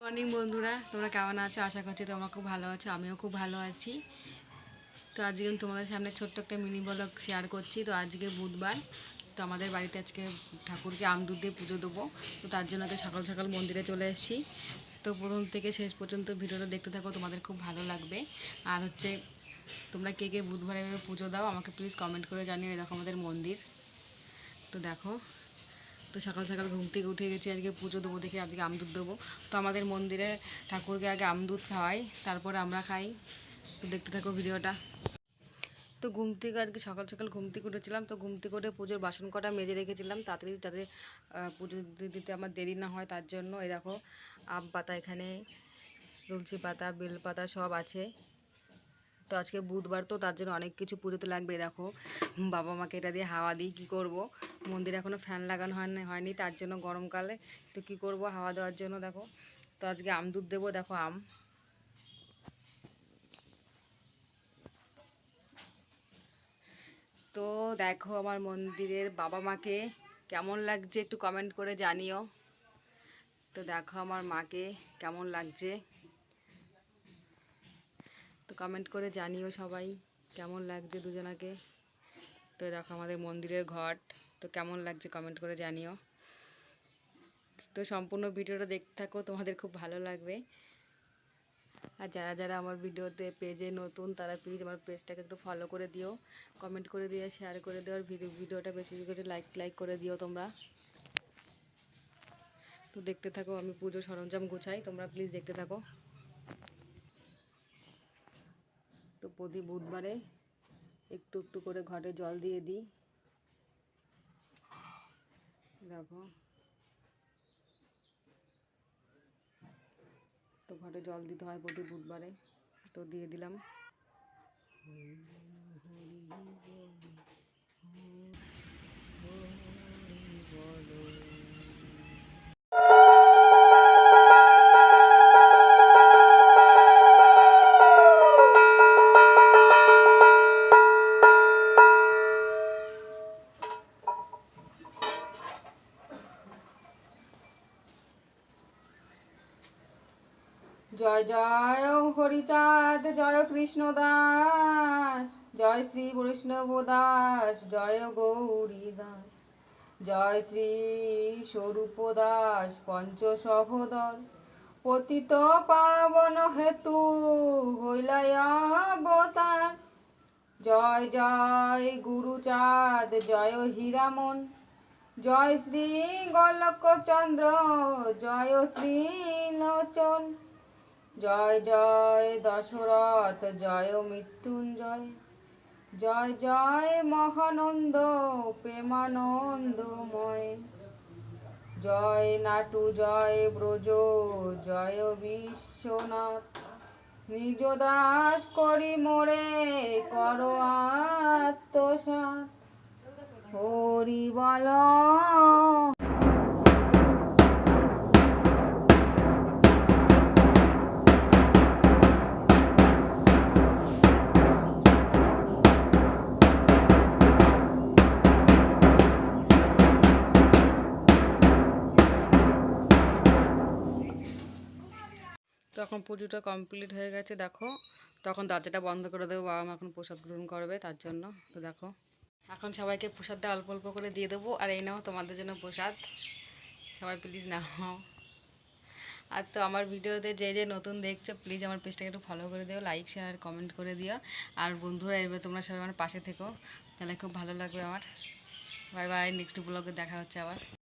Morning বন্ধুরা, তোমরা কেমন আছো? আশা করছি তোমরা খুব ভালো আছো, আমিও খুব ভালো আছি। তো আজকে তোমাদের সামনে ছোট্ট একটা মিনি ব্লগ শেয়ার করছি। তো আজকে বুধবার, তো আমাদের বাড়িতে আজকে ঠাকুরকে আম দুধ দিয়ে পুজো দেবো। তো তার জন্য আজকে সকাল সকাল মন্দিরে চলে এসেছি। তো প্রথম থেকে শেষ পর্যন্ত ভিডিওটা দেখতে থাকো, তোমাদের খুব ভালো লাগবে। আর হচ্ছে, তোমরা কে কে বুধবার এভাবে পুজো দাও, আমাকে প্লিজ কমেন্ট করে জানিও, এরকম আমাদের মন্দির। তো দেখো তো সকাল সকাল ঘুম থেকে উঠে গেছি আজকে পুজো দেবো দেখে আজকে আমদুধ দেবো। তো আমাদের মন্দিরে ঠাকুরকে আগে আমদুধ খাওয়াই তারপরে আমরা খাই। তো দেখতে থাকো ভিডিওটা। তো ঘুম থেকে আজকে সকাল সকাল ঘুম থেকে উঠেছিলাম তো ঘুম থেকে উঠে পুজোর বাসন কটা মেজে রেখেছিলাম তাড়াতাড়ি আহ, পুজো দিতে দিতে আমার দেরি না হয় তার জন্য এই দেখো আম পাতা এখানে তুলসী পাতা বেল পাতা সব আছে। তো আজকে বুধবার তো তার জন্য অনেক কিছু পুজোতে লাগবে, দেখো। বাবা মাকে এটা দিয়ে হাওয়া দিই, কী করব? মন্দিরে এখনও ফ্যান লাগানো হয়নি হয়নি, তার জন্য গরমকালে। তো কি করব হাওয়া দেওয়ার জন্য, দেখো। তো আজকে আম দুধ দেবো, দেখো আম। তো দেখো আমার মন্দিরের বাবা মাকে কেমন লাগছে একটু কমেন্ট করে জানিও। তো দেখো আমার মাকে কেমন লাগছে। তো কমেন্ট করে জানিও সবাই কেমন লাগছে দুজনাকে। তো দেখো আমাদের মন্দিরের ঘট, তো কেমন লাগছে কমেন্ট করে জানিও। তো সম্পূর্ণ ভিডিওটা দেখতে থাকো, তোমাদের খুব ভালো লাগবে। আর যারা যারা আমার ভিডিওতে পেজে নতুন, তারা প্লিজ আমার পেজটাকে একটু ফলো করে দিও। কমেন্ট করে দিও শেয়ার করে দিও, আর ভিডিও ভিডিওটা বেশি করে লাইক লাইক করে দিও তোমরা। তো দেখতে থাকো, আমি পুজো সরঞ্জাম গুছাই, তোমরা প্লিজ দেখতে থাকো। তো প্রতি বুধবারে একটু একটু করে ঘটে জল দিয়ে দিই। দেখো। তো ঘটে জল দিতে হয় প্রতি বুধবারে, তো দিয়ে দিলাম। জয় জয় হরিচাঁদ, জয় কৃষ্ণ দাস জয় শ্রী বৈষ্ণব দাস, জয় গৌরী দাস, জয় শ্রী স্বরূপ দাস, পঞ্চ পতিত পাবন হেতু হইলাই অবতার জয় জয় গুরুচাঁদ, জয় হীরামন, জয় শ্রী গোলকচন্দ্র, জয় শ্রী লোচন। জয় জয় দশরথ, জয় মৃত্যুঞ্জয়। জয় জয় মহানন্দ, প্রেমানন্দময়। জয় নাটু, জয় ব্রজ, জয় বিশ্বনাথ। নিজ দাস করি মোরে, কর আত্মসাত হরি বল তখন পুজোটা কমপ্লিট হয়ে গেছে, দেখো। তখন দরজাটা বন্ধ করে দেবো, বাবা মা এখন প্রসাদ গ্রহণ করবে, তার জন্য। তো দেখো, এখন সবাইকে প্রসাদটা অল্প অল্প করে দিয়ে দেবো, আর এই নাও তোমাদের জন্য প্রসাদ। সবাই প্লিজ নাও। আর তো আমার ভিডিওতে যে যে নতুন দেখছ প্লিজ আমার পেজটাকে একটু ফলো করে দিও লাইক শেয়ার কমেন্ট করে দিও। আর বন্ধুরা, এবার তোমরা সবাই আমার পাশে থেকো, তাহলে খুব ভালো লাগবে আমার। বাই বাই নেক্সট ব্লগে দেখা হচ্ছে আবার।